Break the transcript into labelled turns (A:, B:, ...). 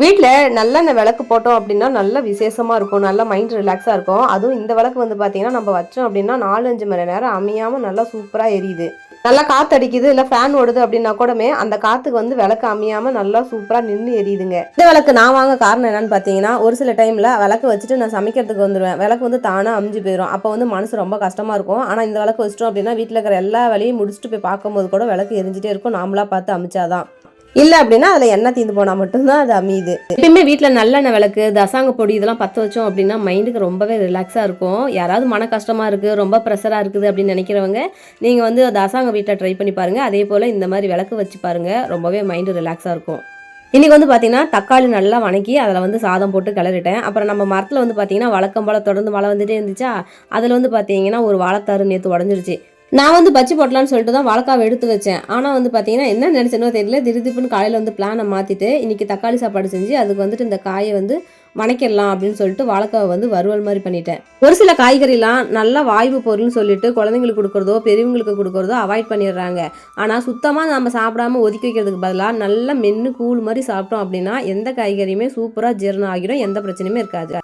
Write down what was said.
A: வீட்டில் நல்லெண்ணெய் விளக்கு போட்டோம் அப்படின்னா நல்ல விசேஷமாக இருக்கும் நல்ல மைண்ட் ரிலாக்ஸாக இருக்கும். அதுவும் இந்த விளக்கு வந்து பார்த்தீங்கன்னா நம்ம வச்சோம் அப்படின்னா நாலு அஞ்சு மணி நேரம் அமையாமல் நல்லா சூப்பராக எரியுது. நல்லா காற்று அடிக்குது இல்லை ஃபேன் ஓடுது அப்படின்னா கூடமே அந்த காற்றுக்கு வந்து விளக்கு அமையாமல் நல்லா சூப்பராக நின்று எரியுதுங்க. இந்த விளக்கு நான் வாங்க காரணம் என்னன்னு பார்த்தீங்கன்னா ஒரு சில டைமில் விளக்கு வச்சுட்டு நான் சமைக்கிறதுக்கு வந்துடுவேன் விளக்கு வந்து தானாக அமிஞ்சு போயிடும் அப்போ வந்து மனசு ரொம்ப கஷ்டமாக இருக்கும். ஆனால் இந்த விளக்கு வச்சிட்டோம் அப்படின்னா வீட்டில் இருக்கிற எல்லா வேலையும் முடிச்சுட்டு போய் பார்க்கும்போது கூட விளக்கு எரிஞ்சிட்டே இருக்கும். நாமளாக பார்த்து அமிச்சாதான். இல்லை அப்படின்னா அதில் எண்ணெய் தீந்து போனால் மட்டும்தான் அது அமையுது. எப்பயுமே வீட்டில் நல்லெண்ணெய் விளக்கு தசாங்க பொடி இதெல்லாம் பற்ற வச்சோம் அப்படின்னா மைண்டுக்கு ரொம்பவே ரிலாக்ஸாக இருக்கும். யாராவது மன கஷ்டமாக இருக்குது ரொம்ப ப்ரெஷராக இருக்குது அப்படின்னு நினைக்கிறவங்க நீங்கள் வந்து தசாங்க வீட்டில் ட்ரை பண்ணி பாருங்கள் அதே போல் இந்த மாதிரி விளக்கு வச்சு பாருங்கள் ரொம்பவே மைண்டு ரிலாக்ஸாக இருக்கும். இன்றைக்கி வந்து பார்த்திங்கன்னா தக்காளி நல்லா வணக்கி அதில் வந்து சாதம் போட்டு கிளறிட்டேன். அப்புறம் நம்ம மரத்தில் வந்து பார்த்திங்கன்னா வழக்கம் போல் தொடர்ந்து மழை வந்துட்டே இருந்துச்சா அதில் வந்து பார்த்தீங்கன்னா ஒரு வாழைத்தாறு நேற்று உடஞ்சிருச்சு. நான் வந்து பச்சை போட்டலான்னு சொல்லிட்டு தான் வாழைக்காவை எடுத்து வச்சேன். ஆனால் வந்து பார்த்தீங்கன்னா என்ன நினச்சேனோ தெரியல. திடீர்னு காலையில் வந்து பிளானை மாற்றிட்டு இன்றைக்கி தக்காளி சாப்பாடு செஞ்சு அதுக்கு வந்துட்டு இந்த காயை வந்து வணக்கிடலாம் அப்படின்னு சொல்லிட்டு வாழைக்காவை வந்து வறுவல் மாதிரி பண்ணிட்டேன். ஒரு சில காய்கறிலாம் நல்லா வாய்வு பொருள்னு சொல்லிட்டு குழந்தைங்களுக்கு கொடுக்குறதோ பெரியவங்களுக்கு கொடுக்குறதோ அவாய்ட் பண்ணிடுறாங்க. ஆனால் சுத்தமாக நம்ம சாப்பிடாம ஒதுக்கி வைக்கிறதுக்கு பதிலாக நல்லா மென்று கூழ் மாதிரி சாப்பிட்டோம் அப்படின்னா எந்த காய்கறியுமே சூப்பராக ஜீரணம் ஆகிடும். எந்த பிரச்சனையுமே இருக்காது.